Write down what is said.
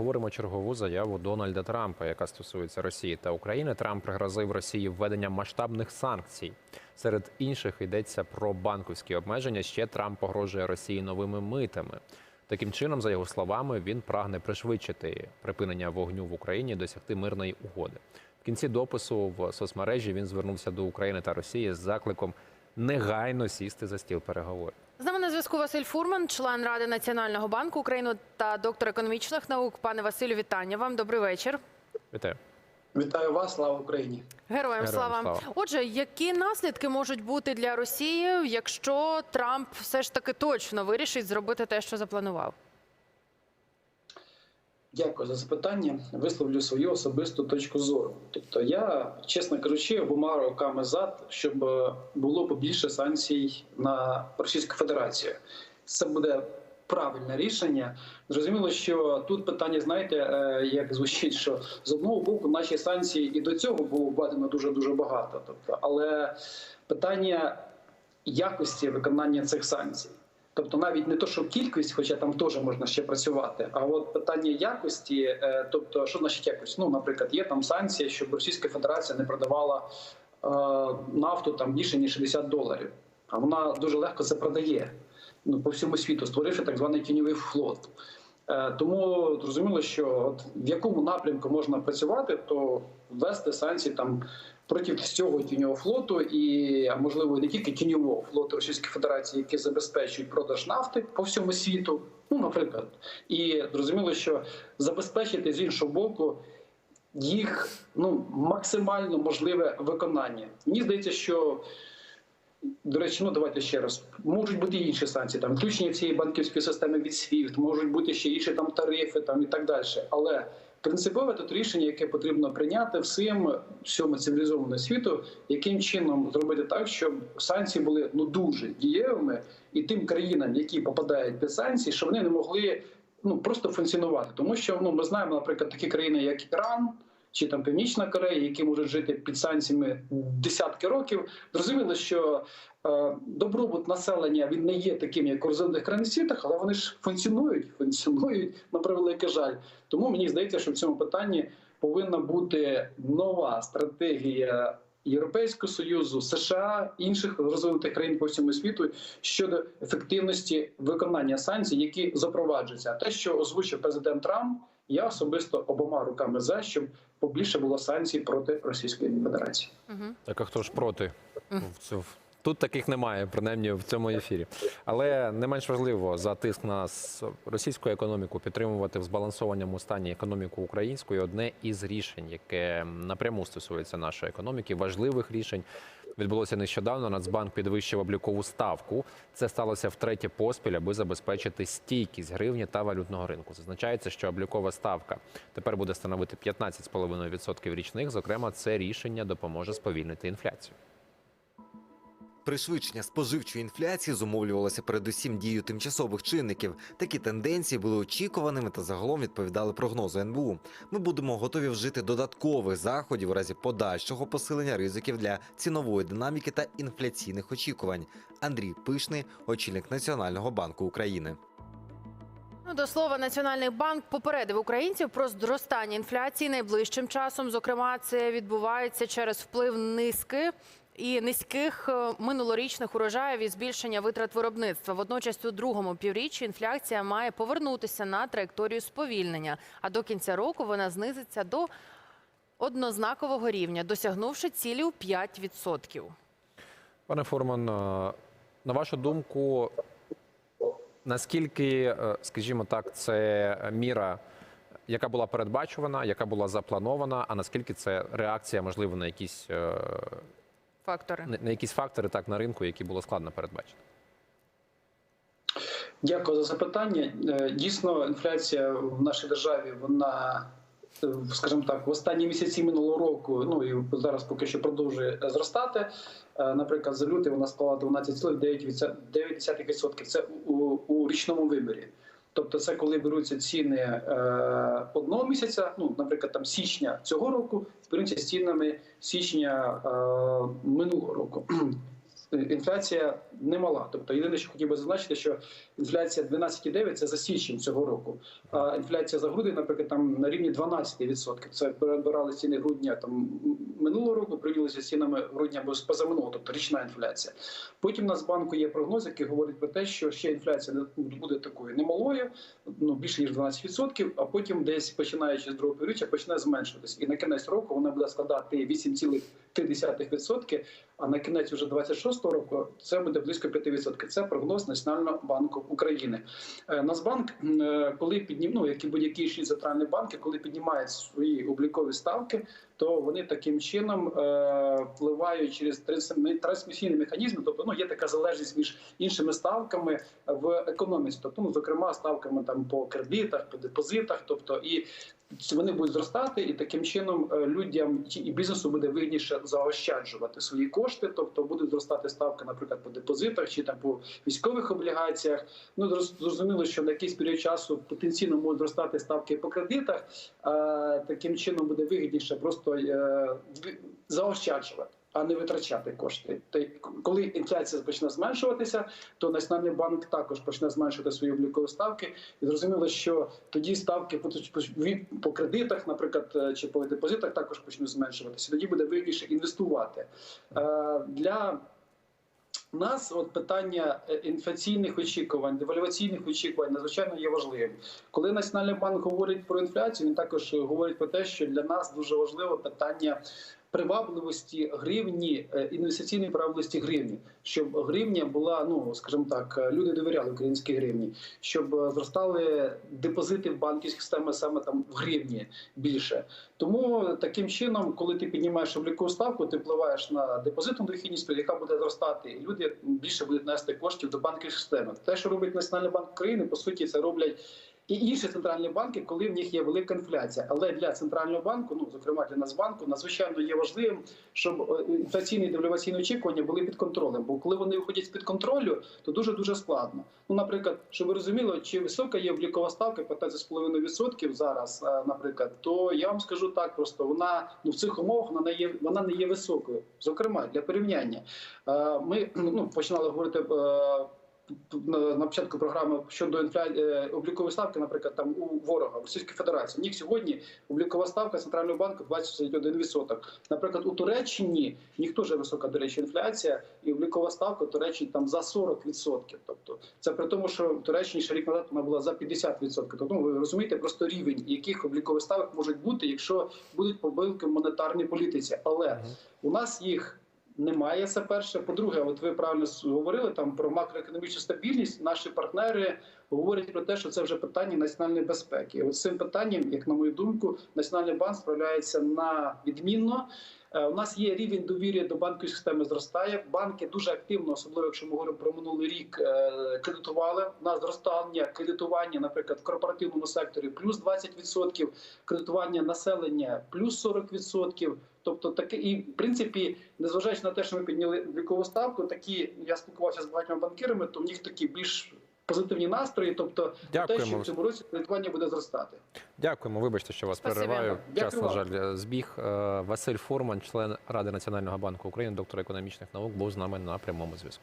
обговоримо чергову заяву Дональда Трампа, яка стосується Росії та України. Трамп пригрозив Росії введенням масштабних санкцій. Серед інших йдеться про банківські обмеження. Ще Трамп погрожує Росії новими митами. Таким чином, за його словами, він прагне пришвидшити припинення вогню в Україні, досягти мирної угоди. В кінці допису в соцмережі він звернувся до України та Росії з закликом негайно сісти за стіл переговорів. Зв'язку Василь Фурман, член Ради Національного банку України та доктор економічних наук. Пане Василю, вітання вам. Добрий вечір. Вітаю. Вітаю вас, слава Україні. Героям, Героям слава. слава. Отже, які наслідки можуть бути для Росії, якщо Трамп все ж таки точно вирішить зробити те, що запланував? Дякую за запитання. Висловлю свою особисту точку зору. Тобто, я, чесно кажучи, обома руками зад, щоб е, було побільше санкцій на Російську Федерацію. Це буде правильне рішення. Зрозуміло, що тут питання, знаєте, е, як звучить, що з одного боку наші санкції і до цього було введено дуже дуже багато. Тобто, але питання якості виконання цих санкцій. Тобто навіть не то, що кількість, хоча там теж можна ще працювати, а от питання якості, е, тобто, що значить якість? Ну, наприклад, є там санкція, щоб Російська Федерація не продавала е, нафту там більше ніж 60 доларів. А вона дуже легко це продає ну, по всьому світу, створивши так званий тіньовий флот. Е, Тому зрозуміло, що от в якому напрямку можна працювати, то ввести санкції там проти всього тіньового флоту, і а можливо не тільки тіньового флоту Російської Федерації, які забезпечують продаж нафти по всьому світу. Ну, наприклад, і зрозуміло, що забезпечити з іншого боку їх ну максимально можливе виконання. Мені здається, що до речі, ну давайте ще раз. Можуть бути інші санкції, там включення цієї банківської системи від SWIFT, можуть бути ще інші там тарифи, там і так далі. Але принципове тут рішення, яке потрібно прийняти всім всьому цивілізованому світу, яким чином зробити так, щоб санкції були ну дуже дієвими, і тим країнам, які попадають під санкції, щоб вони не могли ну просто функціонувати, тому що ну ми знаємо, наприклад, такі країни, як Іран. Чи там Північна Корея, які можуть жити під санкціями десятки років, зрозуміло, що е, добробут населення він не є таким, як у розвинутих країн світах, але вони ж функціонують, функціонують на превеликий жаль. Тому мені здається, що в цьому питанні повинна бути нова стратегія Європейського союзу, США, інших розвинутих країн по всьому світу щодо ефективності виконання санкцій, які запроваджуються. Те, що озвучив президент Трамп, я особисто обома руками за щоб побільше було санкцій проти Російської Федерації. Угу. Так а хто ж проти? Тут таких немає, принаймні в цьому ефірі. Але не менш важливо за тиск на російську економіку підтримувати в збалансованому стані економіку українську. І одне із рішень, яке напряму стосується нашої економіки, важливих рішень відбулося нещодавно. Нацбанк підвищив облікову ставку. Це сталося втретє поспіль, аби забезпечити стійкість гривні та валютного ринку. Зазначається, що облікова ставка тепер буде становити 15,5% річних. Зокрема, це рішення допоможе сповільнити інфляцію. Пришвидшення споживчої інфляції зумовлювалося передусім дією тимчасових чинників. Такі тенденції були очікуваними та загалом відповідали прогнозу НБУ. Ми будемо готові вжити додаткових заходів у разі подальшого посилення ризиків для цінової динаміки та інфляційних очікувань. Андрій Пишний, очільник Національного банку України. Ну, до слова, Національний банк попередив українців про зростання інфляції найближчим часом. Зокрема, це відбувається через вплив низки. І низьких е, минулорічних урожаїв і збільшення витрат виробництва. Водночас у другому півріччі інфляція має повернутися на траєкторію сповільнення, а до кінця року вона знизиться до однознакового рівня, досягнувши цілі у 5%. Пане Форман, е, на вашу думку, наскільки, е, скажімо так, це міра, яка була передбачувана, яка була запланована, а наскільки це реакція, можливо, на якісь, Фактори. на на якісь фактори так на ринку, які було складно передбачити? Дякую за запитання. Е, Дійсно, інфляція в нашій державі вона, е, скажімо так, в останні місяці минулого року, ну і зараз поки що продовжує зростати. Е, Наприклад, за лютий вона склала 12,9%. Це у, у річному вимірі. Тобто, це коли беруться ціни е, одного місяця, ну, наприклад, там січня цього року, беруться з цінами січня е, минулого року. інфляція немала. Тобто, єдине, що хотів би зазначити, що інфляція 12,9 – це за січень цього року. А інфляція за грудень, наприклад, там на рівні 12%. Це перебирали ціни грудня там минулого року, прийнялися цінами грудня або з позаминулого, тобто річна інфляція. Потім у Нацбанку є прогноз, який говорить про те, що ще інфляція буде такою немалою, ну більше ніж 12%, а потім десь починаючи з другого півріччя почне зменшуватись. І на кінець року вона буде складати 8,3%, а на кінець уже 26-го року це буде близько 5%. Це прогноз Національного банку України. Е, Нацбанк, е, коли піднім, ну, як і будь-які інші центральні банки, коли піднімають свої облікові ставки, то вони таким чином е, впливають через трансмі- трансмісійні механізми. Тобто, ну є така залежність між іншими ставками в економіці, тобто, ну, зокрема, ставками там по кредитах, по депозитах, тобто і вони будуть зростати, і таким чином е, людям і бізнесу буде вигідніше заощаджувати свої кошти, тобто будуть зростати ставки, наприклад, по депозитах чи там по військових облігаціях. Ну зроз- зрозуміло, що на якийсь період часу потенційно можуть зростати ставки по кредитах. А таким чином буде вигідніше просто е, заощаджувати. А не витрачати кошти. Та коли інфляція почне зменшуватися, то Національний банк також почне зменшувати свої облікові ставки. І зрозуміло, що тоді ставки по, кредитах, наприклад, е, чи по депозитах також почнуть зменшуватися. Тоді буде вигідніше інвестувати. Е, Для нас от питання е, інфляційних очікувань, девальваційних очікувань надзвичайно є важливим. Коли Національний банк говорить про інфляцію, він також говорить про те, що для нас дуже важливе питання привабливості гривні, е, інвестиційної привабливості гривні, щоб гривня була, ну скажімо так, е, люди довіряли українській гривні, щоб е, зростали депозити в банківській системі саме там в гривні більше. Тому таким чином, коли ти піднімаєш облікову ставку, ти впливаєш на депозитну дохідність, яка буде зростати, і люди більше будуть нести коштів до банківської системи. Те, що робить Національний банк України, по суті, це роблять. І інші центральні банки, коли в них є велика інфляція, але для центрального банку, ну зокрема для Нацбанку, надзвичайно є важливим, щоб е, інфляційні і девальваційні очікування були під контролем. Бо коли вони виходять з під контролю, то дуже дуже складно. Ну, наприклад, щоб ви розуміли, чи висока є облікова ставка 15,5% зараз, е, наприклад, то я вам скажу так, просто вона ну в цих умовах вона не є вона не є високою. Зокрема, для порівняння, Е, ми ну починали говорити. Е, на початку програми щодо інфляції облікової ставки, наприклад, там у ворога в Російській Федерації. У них сьогодні облікова ставка центрального банку 21%. Наприклад, у Туреччині в них теж висока до речі інфляція, і облікова ставка Туреччині там за 40%. Тобто це при тому, що в Туреччині ще рік назад вона була за 50%. Тобто ну, ви розумієте просто рівень, яких облікових ставок можуть бути, якщо будуть помилки в монетарній політиці. Але у нас їх немає. Це перше. По-друге, от ви правильно говорили там про макроекономічну стабільність. Наші партнери говорять про те, що це вже питання національної безпеки. От цим питанням, як на мою думку, Національний банк справляється на відмінно. Е, У нас є рівень довіри до банківської системи зростає. Банки дуже активно, особливо якщо ми говоримо про минулий рік, е, кредитували. У нас зростання кредитування, наприклад, в корпоративному секторі плюс 20%, кредитування населення плюс 40%. Тобто таке, і в принципі, незважаючи на те, що ми підняли вікову ставку, такі я спілкувався з багатьма банкірами, то в них такі більш позитивні настрої. Тобто, те, що в цьому році кредитування буде зростати. Дякуємо. Вибачте, що вас Спасибі. перериваю. Час, на жаль, збіг. Е, Василь Форман, член Ради Національного банку України, доктор економічних наук, був з нами на прямому зв'язку.